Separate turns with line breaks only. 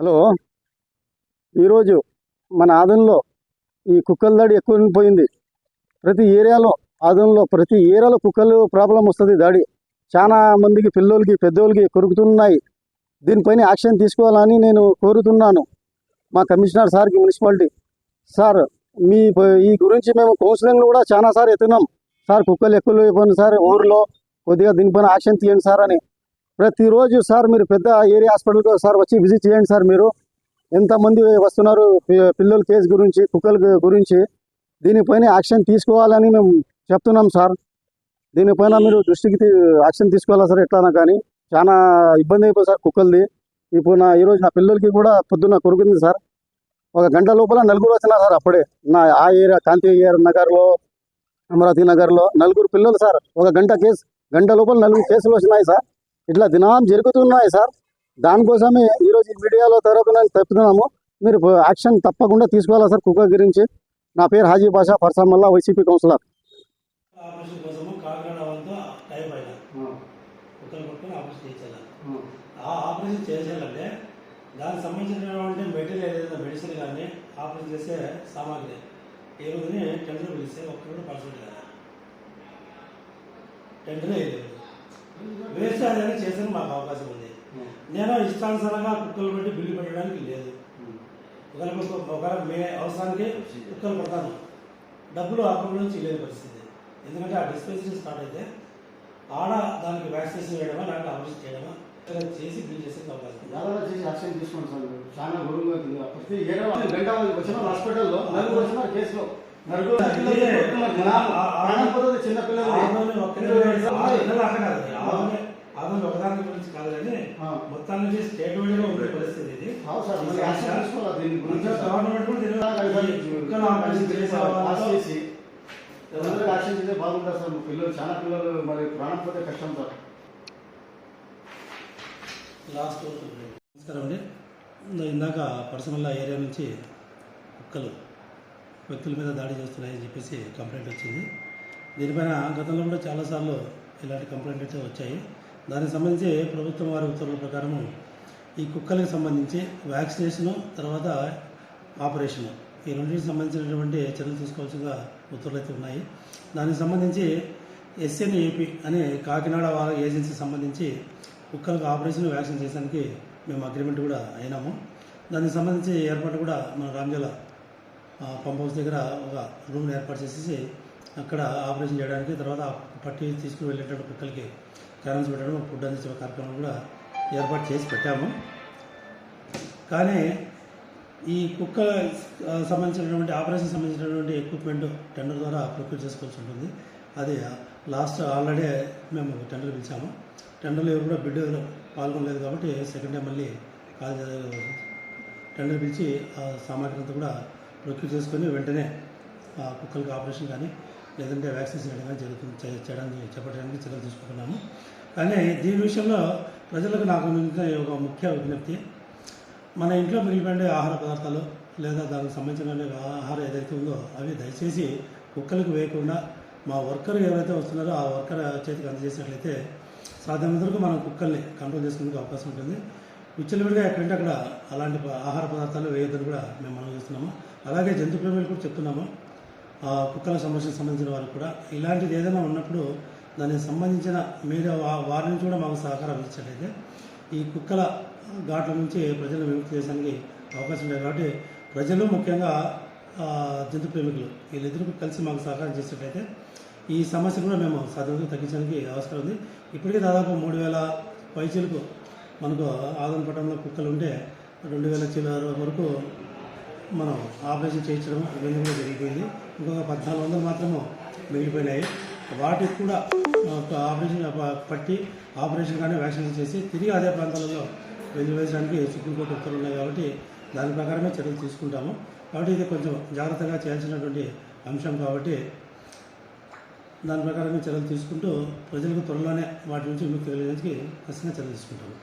Hello. ఈరోజు మన ఆదంలో ఈ కుక్కల దాడి ఎక్కువ పోయింది. ప్రతి ఏరియాలో ఆదంలో ప్రతి ఏరియాలో కుక్కలు ప్రాబ్లం వస్తుంది. దాడి చాలా మందికి పిల్లలకి పెద్దోళ్ళకి కొరుకుతున్నాయి. దీనిపైన యాక్షన్ తీసుకోవాలని నేను కోరుతున్నాను. మా కమిషనర్ సార్కి మున్సిపాలిటీ సార్ మీ ఈ గురించి మేము కౌన్సిలింగ్ కూడా చాలా సార్ ఎత్తున్నాం సార్ కుక్కలు ఎక్కువ అయిపోయింది సార్ ఊర్లో కొద్దిగా దీనిపైన యాక్షన్ తీయండి సార్ అని ప్రతిరోజు సార్ మీరు పెద్ద ఏరియా హాస్పిటల్కి సార్ వచ్చి విజిట్ చేయండి సార్ మీరు. ఎంతమంది వస్తున్నారు? పిల్లల కేసు గురించి కుక్కల గురించి. దీనిపైన యాక్షన్ తీసుకోవాలని మేము చెప్తున్నాం సార్. దీనిపైన మీరు దృష్టికి యాక్షన్ తీసుకోవాలా సార్? ఎట్లానా కానీ. చాలా ఇబ్బంది అయిపోయింది సార్ కుక్కలది. ఇప్పుడు నా ఈరోజు నా పిల్లలకి కూడా పొద్దున్న కొరుకుంది సార్. ఒక గంట లోపల నలుగురు వచ్చినారు సార్ అప్పుడే. నా ఆ ఏరియా కాంతి ఏరియా నగర్లో అమరావతి నగర్లో నలుగురు పిల్లలు సార్. ఒక గంట కేసు గంట లోపల నలుగురు కేసులు వచ్చినాయి సార్. ఇట్లా దినం జరుగుతున్నాయి సార్. దానికోసమే ఈరోజు ఈ మీడియాలో తరపున చెప్తున్నాము మీరు యాక్షన్ తప్పకుండా తీసుకోవాలా సార్ కుక్క గురించి? నా పేరు హాజీ బాషా పర్సమల్లా వైసీపీ కౌన్సిలర్.
ఆ. ఆపరేషన్ చేసేయాలంటే దానికి సంబంధించినటువంటి మెటీరియల్ ఏదైనా మెడిసిన్ కానీ ఆపరేషన్ చేసే సామాగ్రి రోజుని టెండర్ పిలిస్తే ఒక్కరు పర్సెంట్ కదా. టెండర్ వేస్తే అదైనా చేసేందుకు మాకు అవకాశం ఉంది. నేను ఇష్టానుసారంగా కుక్కలు పెట్టి బిల్లు పెట్టడానికి లేదు. ఒకవేళ ఒక- ఒకవేళ మే అవసరానికి కుక్కలు పడతాను. డబ్బులు అకౌంట్ నుంచి లేని పరిస్థితి. ఎందుకంటే ఆ డిస్పెన్సరీ స్టార్ట్ అయితే ఆడ దానికి వ్యాక్సినేషన్ చేయడమా లేకపోతే ఆపరేషన్ చేయడమా చేసి బిల్ చేసే అవకాశం.
దాదాపు చేసి యాక్షన్ తీసుకోండి సార్. మీరు. చాలా గొడవగా ఉంది. ప్రతి ఏడవ గంట హాస్పిటల్లో నలుగురు వచ్చిన కేసులో
ఒకదాని గురించి కాదు కానీ మొత్తం నుంచి స్టేట్ వైడ్గా ఉండే పరిస్థితి ఇది. గవర్నమెంట్
ఎవరైనా చేస్తే బాగుంటుంది సార్. పిల్లలు చాలా పిల్లలు మరి ప్రాణం పోతే కష్టం సార్.
లాస్ట్ నమస్కారం అండి. ఇందాక పర్సనల్ ఏరియా నుంచి కుక్కలు వ్యక్తుల మీద దాడి చేస్తున్నాయని చెప్పేసి కంప్లైంట్ వచ్చింది. దీనిపైన గతంలో కూడా చాలాసార్లు ఇలాంటి కంప్లైంట్ అయితే వచ్చాయి. దానికి సంబంధించి ప్రభుత్వం వారి ఉత్తర్వుల ప్రకారము ఈ కుక్కలకు సంబంధించి వ్యాక్సినేషను తర్వాత ఆపరేషను ఈ రెండింటికి సంబంధించినటువంటి చర్యలు తీసుకోవాల్సిందిగా ఉత్తర్వులు అయితే ఉన్నాయి. దానికి సంబంధించి ఎస్ఎన్ఏపి అనే కాకినాడ వాళ్ళ ఏజెన్సీ సంబంధించి కుక్కలకు ఆపరేషన్ వ్యాక్సిన్ చేయడానికి మేము అగ్రిమెంట్ కూడా అయినాము. దానికి సంబంధించి ఏర్పాటు కూడా మన రామ్జల పంప్ హౌస్ దగ్గర ఒక రూమ్ని ఏర్పాటు చేసేసి అక్కడ ఆపరేషన్ చేయడానికి తర్వాత పట్టి తీసుకుని వెళ్ళేటప్పుడు కుక్కలకి క్యారమ్స్ పెట్టడం ఫుడ్ అందించే కార్యక్రమం కూడా ఏర్పాటు చేసి పెట్టాము. కానీ ఈ కుక్క సంబంధించినటువంటి ఆపరేషన్ సంబంధించినటువంటి ఎక్విప్మెంట్ టెండర్ ద్వారా ప్రొక్యూర్ చేసుకోవాల్సి ఉంటుంది. అది లాస్ట్ ఆల్రెడీ మేము టెండర్ పిలిచాము. టెండర్లో ఎవరు కూడా బిడ్ పాల్గొనలేదు కాబట్టి సెకండ్ టైం మళ్ళీ కాల్ టెండర్ పిలిచి ఆ సామాగ్రి అంతా కూడా ప్రొక్యూర్ చేసుకొని వెంటనే ఆ కుక్కలకి ఆపరేషన్ కానీ లేదంటే వ్యాక్సినేషన్ చేయడం కానీ జరుగుతుంది చేయడానికి చేపట్టడానికి చర్యలు తీసుకుంటున్నాము. కానీ దీని విషయంలో ప్రజలకు నాకు ఒక ముఖ్య విజ్ఞప్తి. మన ఇంట్లో మిగిలిపోయిన ఆహార పదార్థాలు లేదా దానికి సంబంధించిన ఆహారం ఏదైతే ఉందో అవి దయచేసి కుక్కలకు వేయకుండా మా వర్కర్ ఎవరైతే వస్తున్నారో ఆ వర్కర్ చేతికి అందజేసినట్లయితే సాధ్యమైనంత వరకు మనం కుక్కల్ని కంట్రోల్ చేసుకునే అవకాశం ఉంటుంది. విచ్చలవిడిగా ఎక్కడంటే అక్కడ అలాంటి ఆహార పదార్థాలు వేయొద్దని కూడా మేము మనం చేస్తున్నాము. అలాగే జంతు ప్రేమికులు కూడా చెప్తున్నాము. ఆ కుక్కల సమస్యకు సంబంధించిన వారికి కూడా. ఇలాంటిది ఏదైనా ఉన్నప్పుడు దానికి సంబంధించిన మీరు వారి నుంచి కూడా మాకు సహకారం అందించట్లయితే ఈ కుక్కల ఘాట్ల నుంచి ప్రజలను విముక్తి చేయడానికి అవకాశం లేదు. కాబట్టి ప్రజలు ముఖ్యంగా జంతు ప్రేమికులు వీళ్ళిద్దరూ కలిసి మాకు సహకారం చేసినట్లయితే ఈ సమస్య కూడా మేము సాధ్యంగా తగ్గించడానికి అవసరం ఉంది. ఇప్పటికే దాదాపు మూడు వేల పైచీలకు మనకు ఆదరణ పట్టణంలో కుక్కలు ఉంటే రెండు వేల చిల్లర వరకు మనం ఆపరేషన్ చేయించడం ఇవన్నీ కూడా జరిగిపోయింది. ఇంకొక పద్నాలుగు వందలు మాత్రము మిగిలిపోయినాయి. వాటికి కూడా ఆపరేషన్ పట్టి ఆపరేషన్ కానీ వ్యాక్సినేషన్ చేసి తిరిగి అదే ప్రాంతాలలో వెలివేయడానికి సుప్రీంకోర్టు ఉత్తర్వులు ఉన్నాయి కాబట్టి దాని ప్రకారమే చర్యలు తీసుకుంటాము. కాబట్టి ఇది కొంచెం జాగ్రత్తగా చేయాల్సినటువంటి అంశం కాబట్టి దాని ప్రకారమే చర్యలు తీసుకుంటూ ప్రజలకు త్వరలోనే వాటి నుంచి మీకు కలిగడానికి ఖచ్చితంగా చర్యలు తీసుకుంటాము.